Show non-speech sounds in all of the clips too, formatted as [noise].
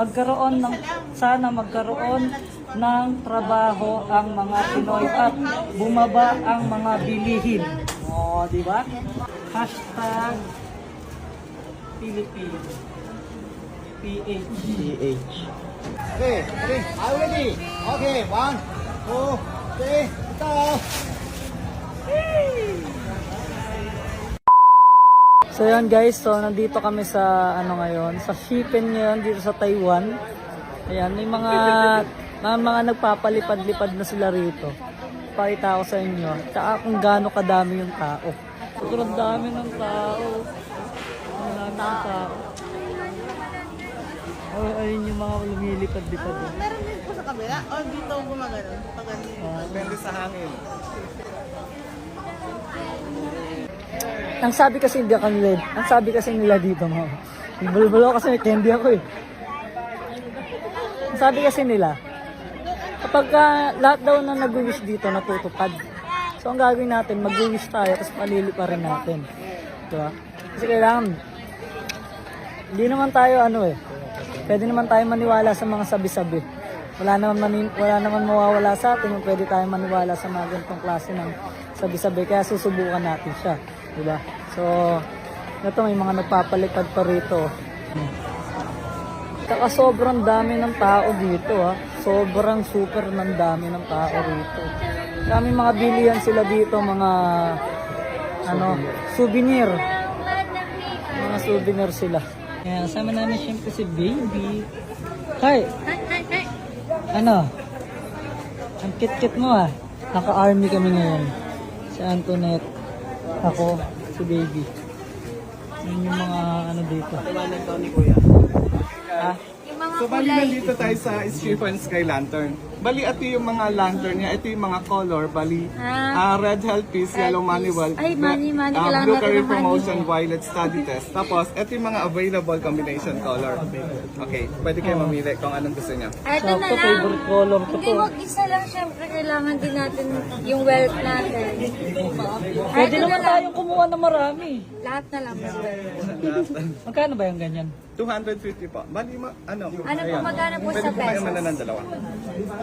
magkaroon ng sana magkaroon ng trabaho ang mga Pinoy at bumaba ang mga bilihin. O, di ba? Hashtag Philippines. PH. PH. Okay, okay, are ready? Okay, one, two, three, go! So yan guys, so nandito kami sa ano ngayon, sa Shippen ngayon dito sa Taiwan. Ayan, may mga mga, mga nagpapalipad-lipad na sila rito. Pakita ko sa inyo. Tsaka kung gaano kadami yung tao. Sobrang dami ng tao. Ang dami ng tao. Oh, ayun yung mga lumilipad-lipad. eh. Meron din po sa kabila? O dito gumagano? Pag ano? Depende sa hangin. Ang sabi kasi hindi ako nila, ang sabi kasi nila dito mo. Bulbulo kasi may candy ako eh. Ang sabi kasi nila, kapag ah, lahat daw na nag-wish dito natutupad. So ang gagawin natin, mag-wish tayo tapos palili pa rin natin. Di ba? Kasi kailangan, hindi naman tayo ano eh, pwede naman tayo maniwala sa mga sabi-sabi. Wala naman, mani- wala naman mawawala sa atin kung pwede tayo maniwala sa mga ganitong klase ng sabi-sabi. Kaya susubukan natin siya. Diba? So, ito may mga nagpapalipad pa rito. Saka sobrang dami ng tao dito ha. Sobrang super ng dami ng tao rito. Kami mga bilihan sila dito, mga ano, souvenir. Mga souvenir sila. Kaya sama namin siyempre si Baby. Hi! Ano? Ang kit-kit mo ah. Naka-army kami ngayon. Si Antoinette. Ako, si Baby. Yun yung mga ano dito. Iwanan daw ni Kuya. Ah, So, bali nandito tayo sa and Sky Lantern. Bali, ito yung mga lantern niya. Ito yung mga color. Bali, ah, Red Health Peace, Yellow Money Well, Ay, money, money. ah, Kailangan Blue natin Career ng money. Promotion, Violet Study Test. [laughs] Tapos, ito yung mga available combination color. Okay, pwede kayo mamili kung anong gusto niya. Ito na sakto lang. favorite color ko Hindi, to. wag isa lang. Siyempre, kailangan din natin yung wealth natin. Pwede Ito na naman lang. tayong kumuha ng marami. Lahat na lang. [laughs] Magkano ba yung ganyan? 250 po. Bali, ma, ano? Ano po magkano po Pwede sa po kayo pesos? dalawa.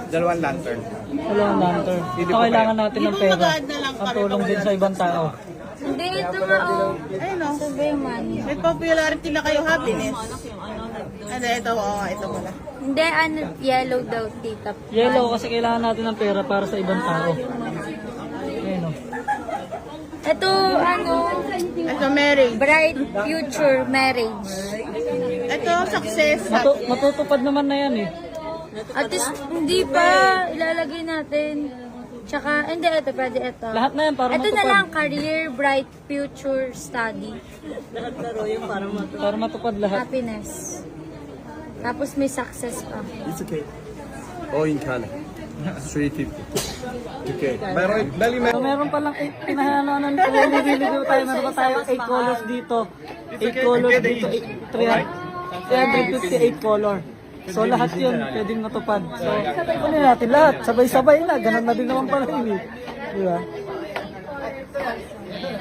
Dalawang lantern. Dalawang lantern. Hindi Ito po kailangan natin ng pera. mag-add na lang Ang tulong din sa ibang tao. Hindi, ito nga oh. Ayun o. Yung money. May popularity na kayo, happiness. Ano, ito, oo, ito pala. Hindi, ano, yellow daw, tita. Yellow kasi kailangan natin ng pera para sa ibang tao. Ayun o. Ito, ano, Ito, marriage. bright future marriage. Ito, success. Matu- matutupad naman na yan eh. At least, hindi pa ilalagay natin. Tsaka, hindi, ito, pwede ito. Lahat na yan para Ito na matupad. lang, career, bright future study. Para matupad lahat. Happiness. Tapos may success pa. It's okay. All in Canada. 350. Okay. Meron, bali, So meron. meron palang eight, pinahano ng review tayo. Meron pa tayo 8 colors dito. 8 colors dito. 358 color. So lahat yun pwedeng matupad. So kunin natin lahat. Sabay-sabay na. Ganun na din naman pala yun eh. Di ba?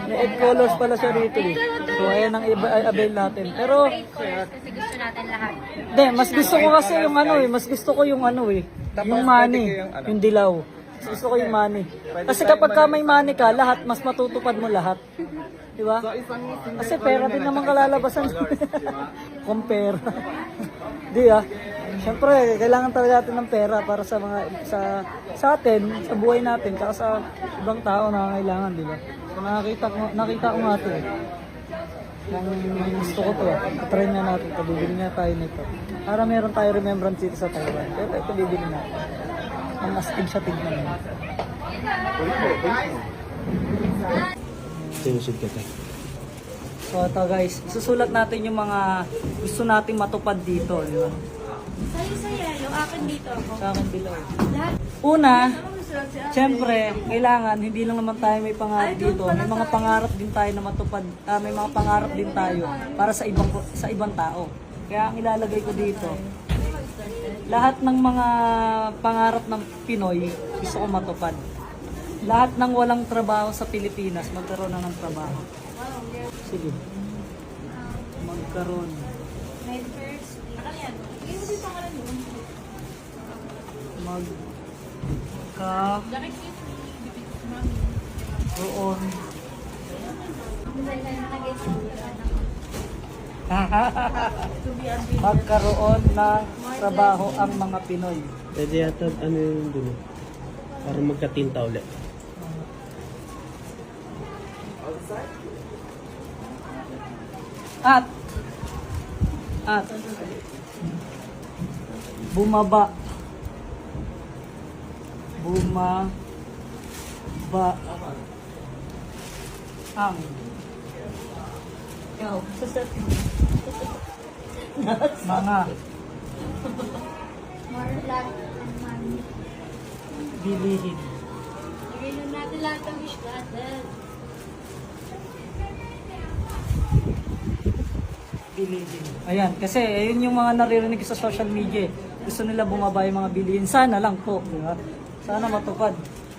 May 8 colors pala siya rito eh. So ayan ang iba, ay, avail natin. Pero Kasi gusto natin lahat. hindi, mas gusto ko kasi yung ano eh. Mas gusto ko yung ano eh. Yung money. Yung dilaw. Mas gusto ko yung money. Kasi kapag ka may money ka, lahat, mas matutupad mo lahat. Di ba? Kasi pera din naman kalalabasan. [laughs] Kung pera. Di ah. Siyempre, kailangan talaga natin ng pera para sa mga sa sa atin, sa buhay natin, tsaka sa ibang tao na kailangan, di ba? So nakita ko nakita ko nga 'to. eh. Yung gusto ko to, try na natin ito, bibili na tayo nito. Para meron tayo remembrance dito sa Taiwan. Pero ito bibili natin. Ang astig siya tignan mo. Sinusod ka So ito guys, isusulat natin yung mga gusto nating matupad dito. Di ba? Sa'yo sa yellow, akin dito ako. Sa akin below. Una, Siyempre, kailangan hindi lang naman tayo may pangarap dito. May mga pangarap din tayo na matupad. ah, may mga pangarap din tayo para sa ibang sa ibang tao. Kaya ang ilalagay ko dito, lahat ng mga pangarap ng Pinoy gusto ko matupad. Lahat ng walang trabaho sa Pilipinas magkaroon na ng trabaho. Sige. Magkaroon. First. Magka roon [laughs] magkaroon ng trabaho ang mga Pinoy. Pwede yata ano yung dun. Para magkatinta ulit. At at bumaba. Bumaba. Ang. Mga. Bilihin. Bigyan natin lahat ng wish natin. Bilihin. Ayan, kasi ayun yung mga naririnig sa social media. eh. Gusto nila bumaba yung mga bilihin. Sana lang po, di ba? Sana matupad.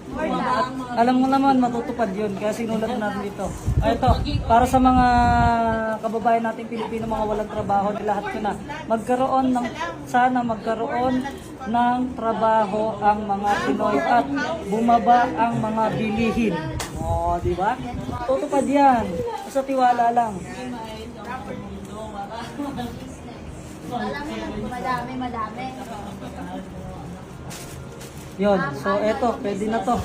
At alam mo naman, matutupad yun. Kaya sinulat natin dito. Ah, ito, para sa mga kababayan natin Pilipino, mga walang trabaho, lahat ko na. Magkaroon ng, sana magkaroon ng trabaho ang mga Pinoy at bumaba ang mga bilihin. O, di ba? Tutupad yan. Basta tiwala lang. Alam mo, madami, madami. Yon, so eto, pwede na to.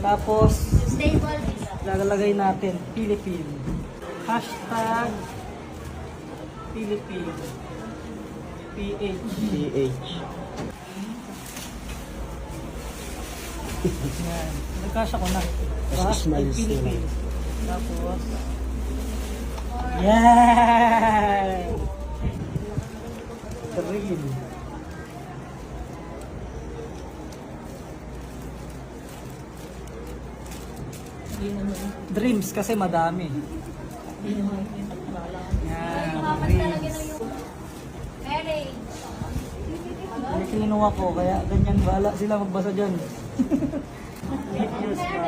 Tapos, lalagay natin, Philippine. Hashtag Philippine. PH. PH. Yan. Nagkasya ko na. Hashtag Philippine. Tapos, yan! Green. Dreams kasi madami. Yan, dreams. May kinuha ko, kaya ganyan bala sila magbasa dyan. Videos pa.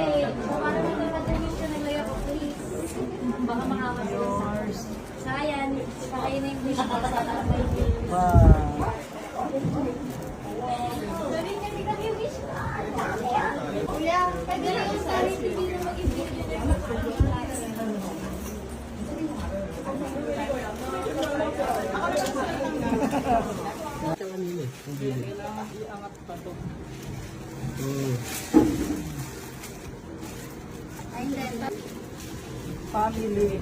Baka makawas sila sa Yours. Sayan. Saka yun na yung wish ko. Hindi wish ko. Kuya, pwede na yung sarili hindi mag-ibig. Ito kanina eh. Ang bili. Hmm. Ay, hindi. Family.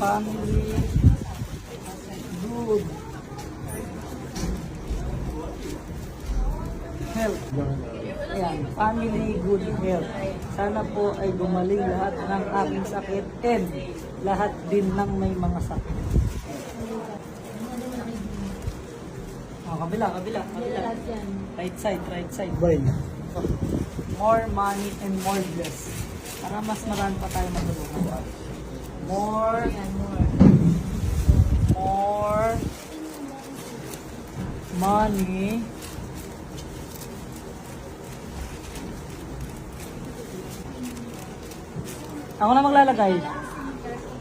Family. Good. Health. Ayan, family good health. Sana po ay gumaling lahat ng aking sakit and lahat din ng may mga sakit. Oh, kabila, kabila, kabila. Right side, right side. Boy. More money and more bless. Para mas marami pa tayo matulungan. More, more money Ako na maglalagay.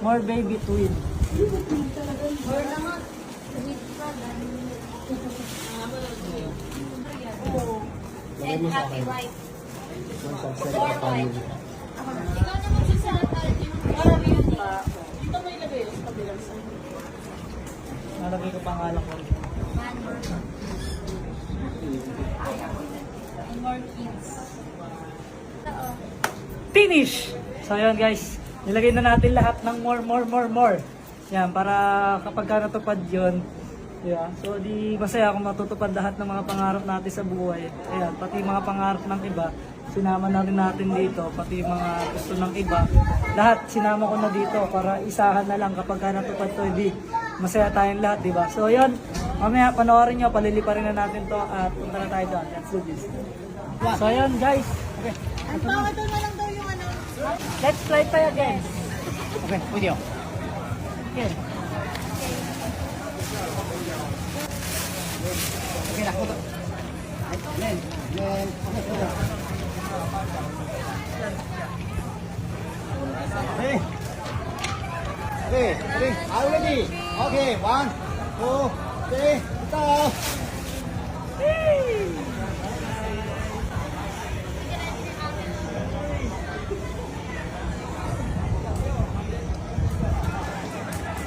More baby twin. Lagay mo sa akin. One subset of family. Nalagay ko pangalan ko. Finish! So yun guys, nilagay na natin lahat ng more, more, more, more. Yan, para kapag ka natupad yun, yeah. So di masaya kung matutupad lahat ng mga pangarap natin sa buhay. Ayan, pati mga pangarap ng iba, sinama na rin natin dito, pati mga gusto ng iba. Lahat sinama ko na dito para isahan na lang kapag ka natupad to, di masaya tayong lahat, di ba? So yun, mamaya panoorin nyo, paliliparin na natin to at punta na tayo doon. Let's do this. So yun guys, okay. Ang bawa daw na lang daw yung ano. Let's try tayo again. Okay, video. Okay na, photo. Okay? Okay, ready. Are you ready? Okay, one, two, three, go.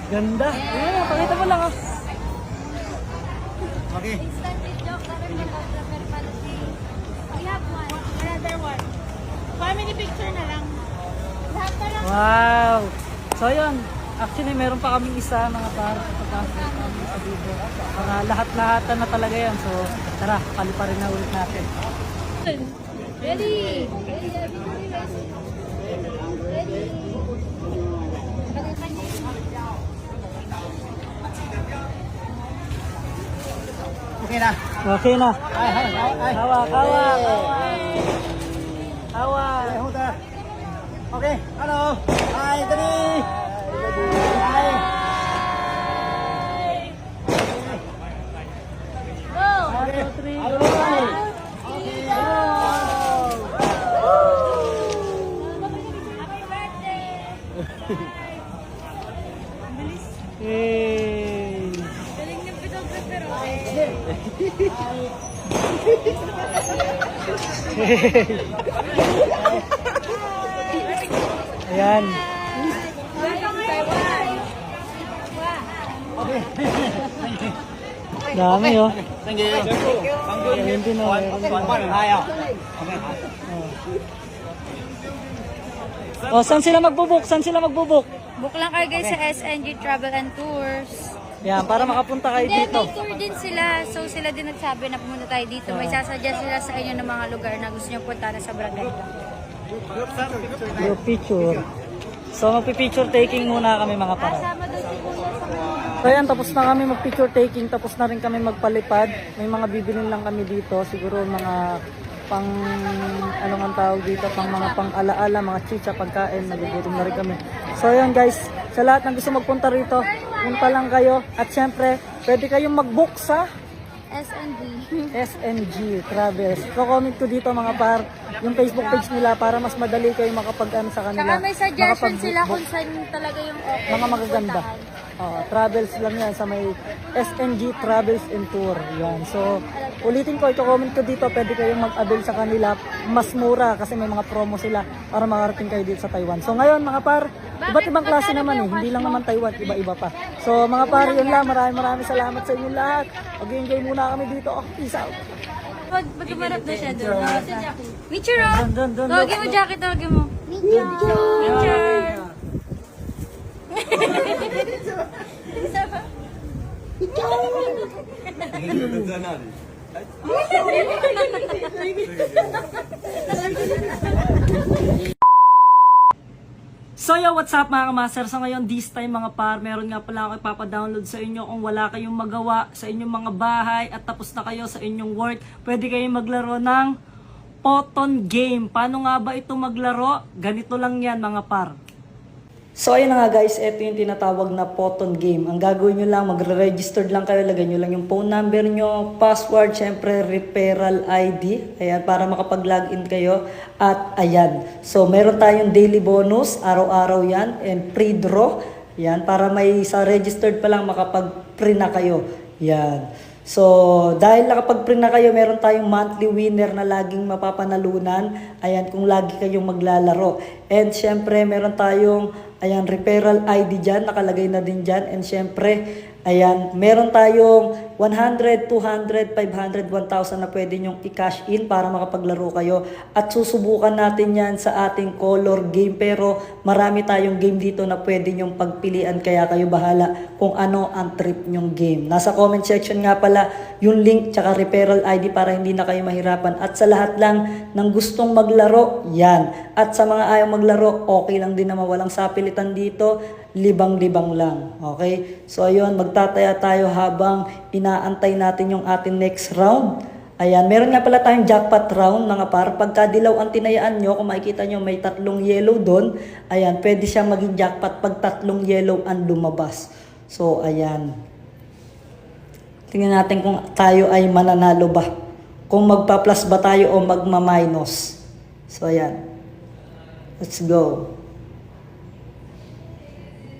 Ganda. Ayan, pakita mo lang ah. Okay. Instant joke na have one. Another one. Family picture na lang. Lahat na lang. Wow! So yun, actually meron pa kaming isa mga par sa dito. Para lahat-lahatan na talaga yan. So tara, paliparin na ulit natin. Ready? Ready, ready? Okay na. Okay na. Ay, ay, ay, ay. Hawak, hawak, hawak. Hawak. Okay, hold on. Okay, hello. Hi, ready? Hi. [laughs] Ayan. Dami oh. Thank you. Oh. one, hi, oh. Oh, saan sila magbubuk? Saan sila magbubuk? Book lang kayo guys sa SNG Travel and Tours. Yan, para makapunta kayo Hindi, dito. may tour din sila. So sila din nagsabi na pumunta tayo dito. May sasuggest sila sa inyo ng mga lugar na gusto nyo punta na sa Barangay lang. Group picture. So magpi-picture taking muna kami mga para. Kasama doon si Kuya sa mga So yan, tapos na kami mag-picture taking, tapos na rin kami magpalipad. May mga bibilin lang kami dito, siguro mga pang ano nga tawag dito, pang mga pang alaala, mga chicha, pagkain, nagugutom na rin kami. So yan guys, sa lahat ng gusto magpunta rito, punta lang kayo. At syempre, pwede kayong mag-book sa SNG. SNG Travels. So comment ko dito mga par, yung Facebook page nila para mas madali kayo makapag ano sa kanila. Saka may suggestion sila kung saan talaga yung okay. mga magaganda. Oo, travels lang yan sa may SNG Travels and Tour. Yan. So, ulitin ko, ito-comment ko dito, pwede kayong mag-avail sa kanila. Mas mura kasi may mga promo sila para makarating kayo dito sa Taiwan. So, ngayon mga par, iba't ibang klase naman eh. Hindi lang naman Taiwan, iba-iba pa. So, mga par, yun lang. Maraming maraming salamat sa inyong lahat. Mag-enjoy muna kami dito. Oh, peace out. Pag pagkamarap na siya doon. Picture oh! Tawagin mo jacket, tawagin mo. Picture! [laughs] So yo, what's up mga kamaster? So ngayon, this time mga par, meron nga pala ako ipapadownload sa inyo kung wala kayong magawa sa inyong mga bahay at tapos na kayo sa inyong work. Pwede kayong maglaro ng Poton Game. Paano nga ba ito maglaro? Ganito lang yan mga par. So ayun na nga guys, ito yung tinatawag na Poton Game. Ang gagawin nyo lang, magre-registered lang kayo, lagay nyo lang yung phone number nyo, password, syempre referral ID, ayan, para makapag-login kayo. At ayan, so meron tayong daily bonus, araw-araw yan, and pre-draw, yan, para may sa registered pa lang makapag-pre na kayo. Yan. So, dahil nakapag-print na kayo, meron tayong monthly winner na laging mapapanalunan. Ayan, kung lagi kayong maglalaro. And syempre, meron tayong ayan, referral ID dyan, nakalagay na din dyan. And syempre, ayan, meron tayong 100, 200, 500, 1,000 na pwede nyong i-cash in para makapaglaro kayo. At susubukan natin yan sa ating color game. Pero marami tayong game dito na pwede nyong pagpilian. Kaya kayo bahala kung ano ang trip nyong game. Nasa comment section nga pala yung link tsaka referral ID para hindi na kayo mahirapan. At sa lahat lang ng gustong maglaro, yan. At sa mga ayaw maglaro, okay lang din naman walang sapilitan dito. Libang-libang lang. Okay? So ayun, magtataya tayo habang inaantay natin yung ating next round. Ayan, meron nga pala tayong jackpot round mga par. Pagka dilaw ang tinayaan nyo, kung makikita nyo may tatlong yellow doon, ayan, pwede siya maging jackpot pag tatlong yellow ang lumabas. So, ayan. Tingnan natin kung tayo ay mananalo ba. Kung magpa-plus ba tayo o magma-minus. So, ayan. Let's go.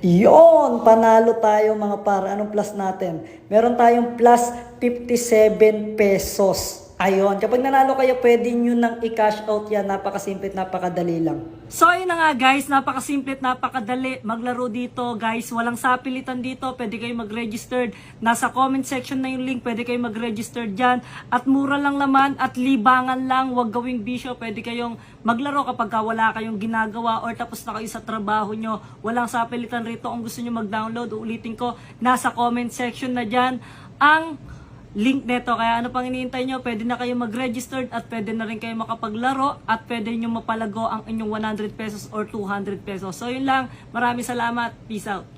Yon, panalo tayo mga para. Anong plus natin? Meron tayong plus 57 pesos. Ayon, kapag nanalo kayo, pwede nyo nang i-cash out yan. Napakasimple napakadali lang. So ayun na nga guys, napakasimple napakadali maglaro dito guys. Walang sapilitan dito, pwede kayo mag-registered. Nasa comment section na yung link, pwede kayo mag-register dyan. At mura lang naman at libangan lang, wag gawing bisyo. Pwede kayong maglaro kapag ka wala kayong ginagawa or tapos na kayo sa trabaho nyo. Walang sapilitan rito kung gusto nyo mag-download. Ulitin ko, nasa comment section na dyan ang link neto. Kaya ano pang iniintay nyo, pwede na kayo mag-registered at pwede na rin kayo makapaglaro at pwede nyo mapalago ang inyong 100 pesos or 200 pesos. So yun lang, maraming salamat. Peace out.